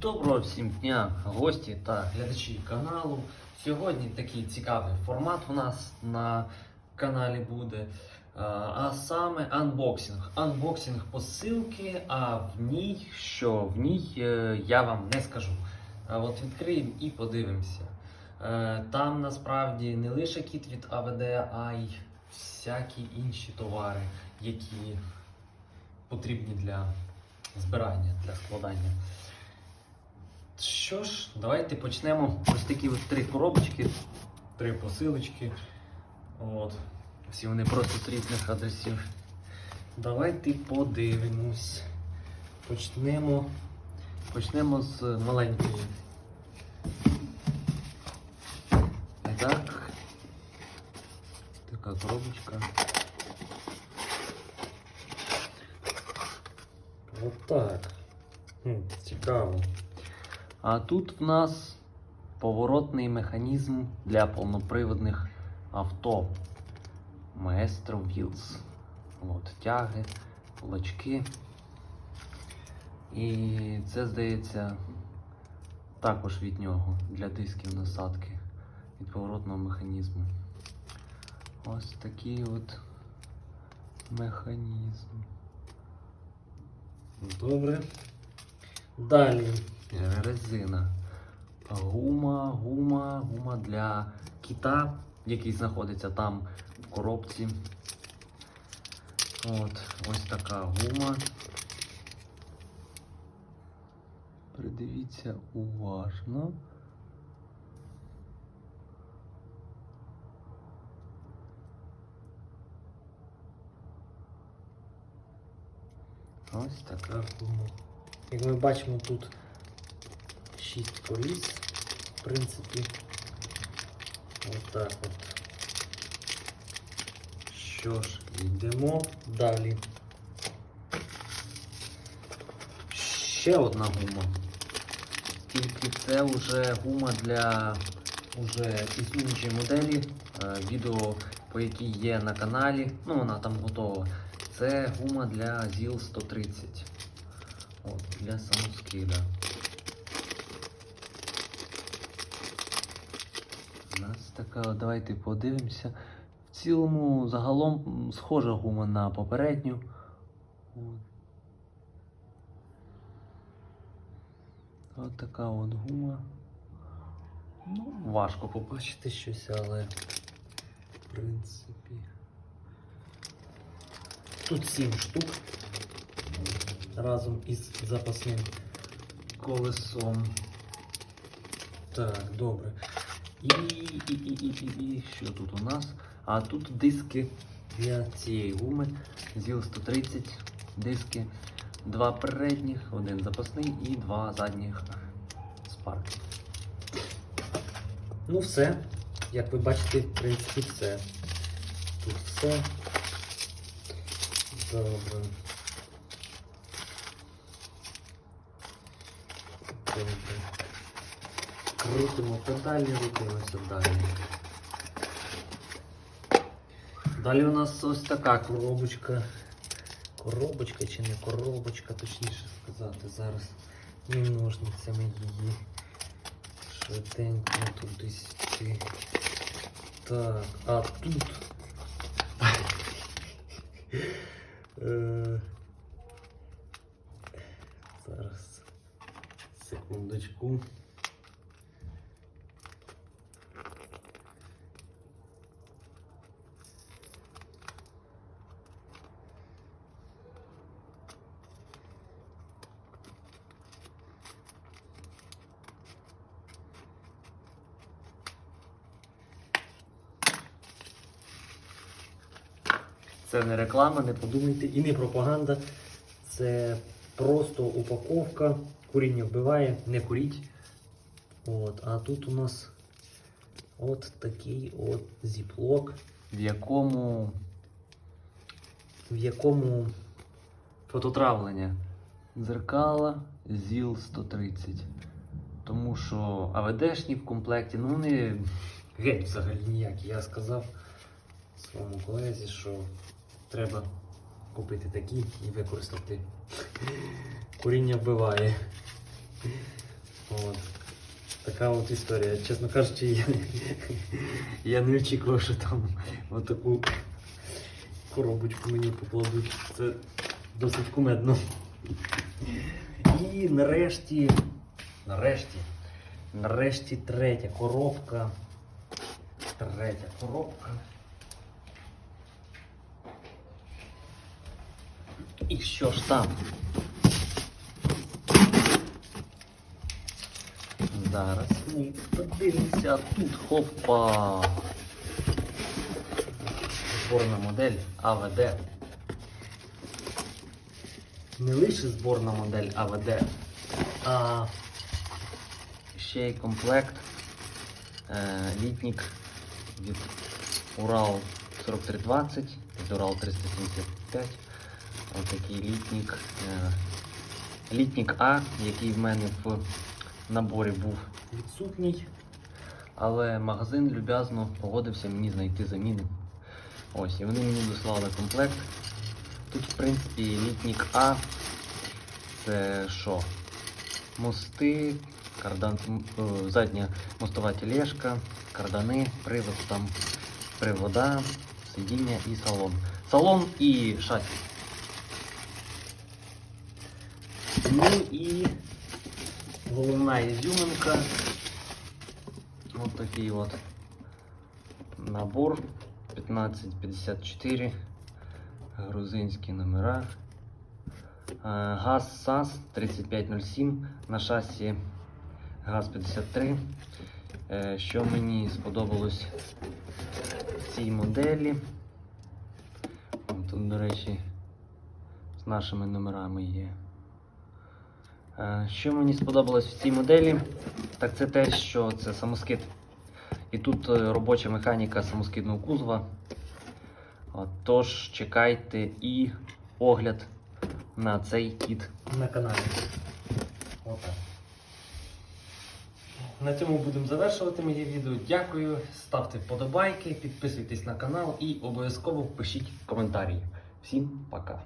Доброго всім дня, гості та глядачі каналу. Сьогодні такий цікавий формат у нас на каналі буде. А, саме анбоксинг. Анбоксинг посилки, а в ній, що в ній е, я вам не скажу. От відкриємо і подивимося. Е, Там насправді не лише кіт від АВД, а й всякі інші товари, які потрібні для збирання, для складання. Що ж, давайте почнемо. Ось такі от три коробочки, три посилочки. От. Всі вони просто з різних адресів. Давайте подивимось. Почнемо. Почнемо з маленької. Так. Така коробочка. Отак. Цікаво. А тут в нас поворотний механізм для повноприводних авто. Maestro Wheels. От, тяги, кулачки. І це, здається, також від нього для дисків насадки від поворотного механізму. Ось такий от механізм. Добре. Далі резина. Гума, гума, гума для кита, який знаходиться там в коробці. От, ось така гума. Придивіться уважно. Ось така гума. Як ми бачимо, тут 6 коліс, в принципі. Ось так от. Що ж, йдемо далі. Ще одна гума. Тільки це вже гума для уже існуючої моделі. Е, Відео, по якій є на каналі, ну вона там готова. Це гума для ZIL 130. От, для самоскида. У давайте подивимося. В цілому загалом схожа гума на попередню. От така от гума. Ну, важко побачити щось, але в принципі. Тут 7 штук разом із запасним колесом. Так, добре. І, і, і, і, і, і що тут у нас? А тут диски для цієї гуми. ЗІЛ 130 диски. Два передніх, один запасний і два задніх спарки. Ну все. Як ви бачите, в принципі, все. Тут все. Добре. Добре. Крутимо педалі, рухаємося далі. Далі у нас ось така коробочка. Коробочка чи не коробочка, точніше сказати. Зараз і ножницями її швиденько туди сюди. Так, а тут. Е, Зараз. Секундочку. Це не реклама, не подумайте, і не пропаганда. Це просто упаковка. Куріння вбиває, не куріть. От, а тут у нас от такий от зіплок, в якому в якому фототравлення дзеркала ЗІЛ 130. Тому що АВДшні в комплекті, ну вони геть взагалі ніякі. Я сказав своєму колезі, що треба купити такі і використати. Куріння вбиває. От. Така от історія. Чесно кажучи, я, я не очікував, що там отаку коробочку мені покладуть. Це досить кумедно. І нарешті, нарешті, нарешті третя коробка. Третя коробка. І що ж там? Зараз ми подивимося тут хопа. Зборна модель АВД. Не лише зборна модель АВД, а ще й комплект е, літнік від Урал 4320 від Урал 375. Ось такий літнік. Е, літнік А, який в мене в наборі був відсутній. Але магазин люб'язно погодився мені знайти заміну. Ось, і вони мені дослали комплект. Тут, в принципі, літнік А. Це що? Мости, кардан, е, задня мостова тележка, кардани, привод там, привода, сидіння і салон. Салон і шасі. Ну і головна ізюминка. Ось такий от набор 1554. Грузинські номера. Е, ГАЗ САС 3507 на шасі ГАЗ-53. Е, Що мені сподобалось в цій моделі. Тут, до речі, з нашими номерами є. Е, Що мені сподобалось в цій моделі, так це те, що це самоскид. І тут е, робоча механіка самоскидного кузова. Тож чекайте і огляд на цей кіт на каналі. Отак. На цьому будемо завершувати моє відео. Дякую, ставте вподобайки, підписуйтесь на канал і обов'язково пишіть коментарі. Всім пока!